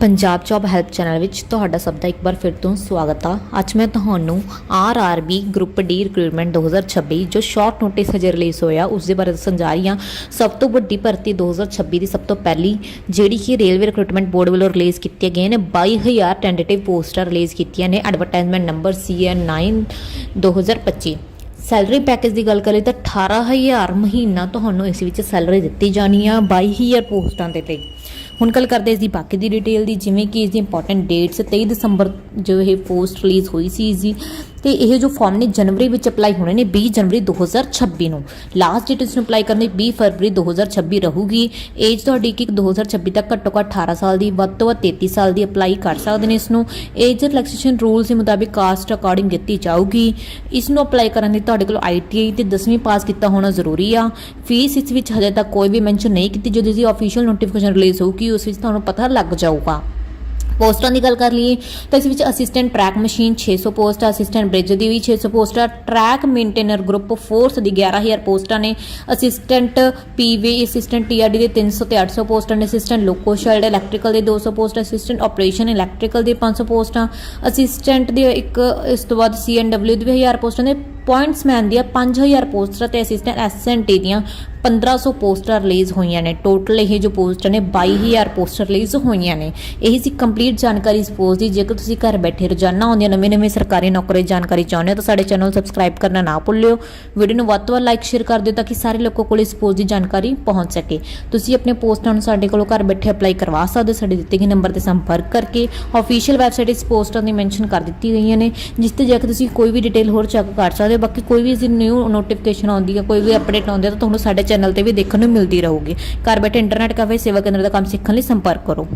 Punjab job help channel ਵਿੱਚ ਤੁਹਾਡਾ ਸਭ ਦਾ ਇੱਕ ਵਾਰ ਫਿਰ ਤੋਂ ਸਵਾਗਤ ਆ। ਅੱਜ ਮੈਂ ਤੁਹਾਨੂੰ ਆਰਆਰਬੀ ਗਰੁੱਪ ਡੀ ਰਿਕਰੂਟਮੈਂਟ 2026 ਜੋ ਸ਼ਾਰਟ ਨੋਟਿਸ ਹਜੇ ਰਿਲੀਜ਼ ਹੋਇਆ, ਉਸ ਦੇ ਬਾਰੇ ਦੱਸਣ ਜਾ ਰਹੀ ਹਾਂ। ਸਭ ਤੋਂ ਵੱਡੀ ਭਰਤੀ 2026 ਦੀ ਸਭ ਤੋਂ ਪਹਿਲੀ, ਜਿਹੜੀ ਕਿ ਰੇਲਵੇ ਰਿਕਰੂਟਮੈਂਟ ਬੋਰਡ ਵੱਲੋਂ ਰਿਲੀਜ਼ ਕੀਤੀਆਂ ਗਈਆਂ ਨੇ। 22000 ਟੈਂਟੇਟਿਵ ਪੋਸਟਾਂ ਰਿਲੀਜ਼ ਕੀਤੀਆਂ ਨੇ। Advertisement number CN9 2025 salary package ਦੀ ਗੱਲ ਕਰੀਏ ਤਾਂ 18000 ਮਹੀਨਾ ਤੁਹਾਨੂੰ ਇਸ ਵਿੱਚ ਸੈਲਰੀ ਦਿੱਤੀ ਜਾਣੀ ਆ 22000 ਪੋਸਟਾਂ ਦੇ ਲਈ। ਹੁਣ ਗੱਲ ਕਰਦੇ ਇਸ ਦੀ ਬਾਕੀ ਦੀ ਡਿਟੇਲ ਦੀ, ਜਿਵੇਂ ਕਿ ਇਸ ਦੀ ਇੰਪੋਰਟੈਂਟ ਡੇਟਸ 23 ਦਸੰਬਰ ਜੋ ਇਹ ਪੋਸਟ ਰਿਲੀਜ਼ ਹੋਈ ਸੀ ਇਸ ਦੀ ਤੇ ਇਹ ਜੋ ਫਾਰਮ ਨੇ ਜਨਵਰੀ ਵਿੱਚ ਅਪਲਾਈ ਹੋਣੇ ਨੇ 20 ਜਨਵਰੀ 2026 ਨੂੰ। ਲਾਸਟ ਡੇਟ ਇਸ ਨੂੰ ਅਪਲਾਈ ਕਰਨ ਦੀ 20 ਫਰਵਰੀ 2026 ਰਹੂਗੀ। ਏਜ ਤੁਹਾਡੀ ਕਿ 2026 ਤੱਕ ਘੱਟੋ ਘੱਟ 18 ਸਾਲ ਦੀ, ਵੱਧ ਤੋਂ ਵੱਧ 33 ਸਾਲ ਦੀ ਅਪਲਾਈ ਕਰ ਸਕਦੇ ਨੇ ਇਸ ਨੂੰ। ਏਜ ਰਿਲੈਕਸੇਸ਼ਨ ਰੂਲਸ ਦੇ ਮੁਤਾਬਿਕ ਕਾਸਟ ਅਕੋਰਡਿੰਗ ਦਿੱਤੀ ਜਾਊਗੀ। ਇਸ ਨੂੰ ਅਪਲਾਈ ਕਰਨ ਲਈ ਤੁਹਾਡੇ ਕੋਲ ਆਈਟੀਆਈ ਤੇ 10ਵੀਂ ਪਾਸ ਕੀਤਾ ਹੋਣਾ ਜ਼ਰੂਰੀ ਆ। ਫੀਸ ਇਸ ਵਿੱਚ ਹਜੇ ਤੱਕ ਕੋਈ ਵੀ ਮੈਂਸ਼ਨ ਨਹੀਂ ਕੀਤੀ, ਜਦੋਂ ਦੀ ਆਫੀਸ਼ੀਅਲ ਨੋਟੀਫਿਕੇਸ਼ਨ ਰਿਲੀਜ਼ ਹੋਊਗੀ, ਉਸ ਵਿੱਚ ਤੁਹਾਨੂੰ ਪਤਾ ਲੱਗ ਜਾਊਗਾ। ਪੋਸਟਾਂ ਦੀ ਗੱਲ ਕਰ ਲਈਏ, ਤਾਂ ਇਸ ਵਿੱਚ ਅਸਿਸਟੈਂਟ ਟਰੈਕ ਮਸ਼ੀਨ 600 ਪੋਸਟ ਆ ਅਸਿਸਟੈਂਟ ਬ੍ਰਿਜ ਦੀ ਵੀ 600 ਪੋਸਟ ਆ ਟਰੈਕ ਮੇਨਟੇਨਰ ਗਰੁੱਪ ਫੋਰਸ ਦੀ 11000 ਪੋਸਟਾਂ ਨੇ ਅਸਿਸਟੈਂਟ ਪੀਵੇ ਅਸਿਸਟੈਂਟ ਟੀਆਰਡੀ ਦੇ 300 ਤੇ 800 ਪੋਸਟਾਂ ਨੇ ਅਸਿਸਟੈਂਟ ਲੋਕੋ ਸ਼ਾਇਲਡ ਇਲੈਕਟ੍ਰੀਕਲ ਦੇ 200 ਪੋਸਟ ਅਸਿਸਟੈਂਟ ਆਪਰੇਸ਼ਨ ਇਲੈਕਟ੍ਰੀਕਲ ਦੇ 500 ਪੋਸਟਾਂ ਅਸਿਸਟੈਂਟ ਦੇ ਇੱਕ, ਇਸ ਤੋਂ ਬਾਅਦ ਸੀਐਨਡਬਲਯੂ ਦੇ 1000 ਪੋਸਟਾਂ ਨੇ ਪੁਆਇੰਟਸਮੈਨ ਦੀਆਂ 5000 ਪੋਸਟਾਂ ਤੇ ਅਸਿਸਟੈਂਟ ਐਸਐਨਟੀ ਦੀਆਂ 1500 ਪੋਸਟਰ ਰਿਲੀਜ਼ ਹੋਈਆਂ ਨੇ। ਟੋਟਲ ਇਹ ਜੋ ਪੋਸਟਰ ਨੇ 22000 ਪੋਸਟਰ ਰਿਲੀਜ਼ ਹੋਈਆਂ ਨੇ। ਇਹੀ ਸੀ ਕੰਪਲੀਟ ਜਾਣਕਾਰੀ ਇਸ ਪੋਸਟ ਦੀ। ਜੇਕਰ ਤੁਸੀਂ ਘਰ ਬੈਠੇ ਰੋਜ਼ਾਨਾ ਆਉਂਦੀਆਂ ਨਵੇਂ-ਨਵੇਂ ਸਰਕਾਰੀ ਨੌਕਰੀ ਦੀ ਜਾਣਕਾਰੀ ਚਾਹੁੰਦੇ ਹੋ, ਤਾਂ ਸਾਡੇ ਚੈਨਲ ਨੂੰ ਸਬਸਕ੍ਰਾਈਬ ਕਰਨਾ ਨਾ ਭੁੱਲਿਓ। ਵੀਡੀਓ ਨੂੰ ਵੱਧ ਤੋਂ ਵੱਧ ਲਾਈਕ ਸ਼ੇਅਰ ਕਰ ਦਿਓ ਤਾਂ ਕਿ ਸਾਰੇ ਲੋਕਾਂ ਕੋਲ ਇਸ ਪੋਸਟ ਦੀ ਜਾਣਕਾਰੀ ਪਹੁੰਚ ਸਕੇ। ਤੁਸੀਂ ਆਪਣੇ ਪੋਸਟਾਂ ਨੂੰ ਸਾਡੇ ਕੋਲੋਂ ਘਰ ਬੈਠੇ ਅਪਲਾਈ ਕਰਵਾ ਸਕਦੇ ਹੋ। ਸਾਡੇ ਦਿੱਤੇ ਗਏ ਨੰਬਰ ਤੇ ਸੰਪਰਕ ਕਰਕੇ ਅਫੀਸ਼ੀਅਲ ਵੈਬਸਾਈਟ ਇਸ ਪੋਸਟਾਂ ਦੀ ਮੈਂਸ਼ਨ ਕਰ ਦਿੱਤੀ ਗਈਆਂ ਨੇ, ਜਿਸ ਤੇ ਜਾ ਕੇ ਤੁਸੀਂ ਕੋਈ ਵੀ ਡਿਟੇਲ ਹੋਰ ਚੈੱਕ ਕਰ ਸਕਦੇ ਹੋ ਬਾਕੀ ਕੋਈ ਵੀ ਇਸ ਨਿਊ ਨੋਟੀਫਿਕੇਸ਼ਨ ਆਉਂਦੀ ਹੈ ਕੋਈ ਵੀ ਅਪਡੇਟ ਆਉਂਦੀ ਹੈ ਤਾਂ ਤੁਹਾਨੂੰ ਸਾਡੇ ਚੈਨਲ ਤੇ ਵੀ ਦੇਖਣ ਨੂੰ ਮਿਲਦੀ ਰਹੂਗੀ। ਘਰ ਬੈਠੇ ਇੰਟਰਨੈਟ ਕੈਫੇ ਸੇਵਾ ਕੇਂਦਰ ਦਾ ਕੰਮ ਸਿੱਖਣ ਲਈ ਸੰਪਰਕ ਕਰੋ।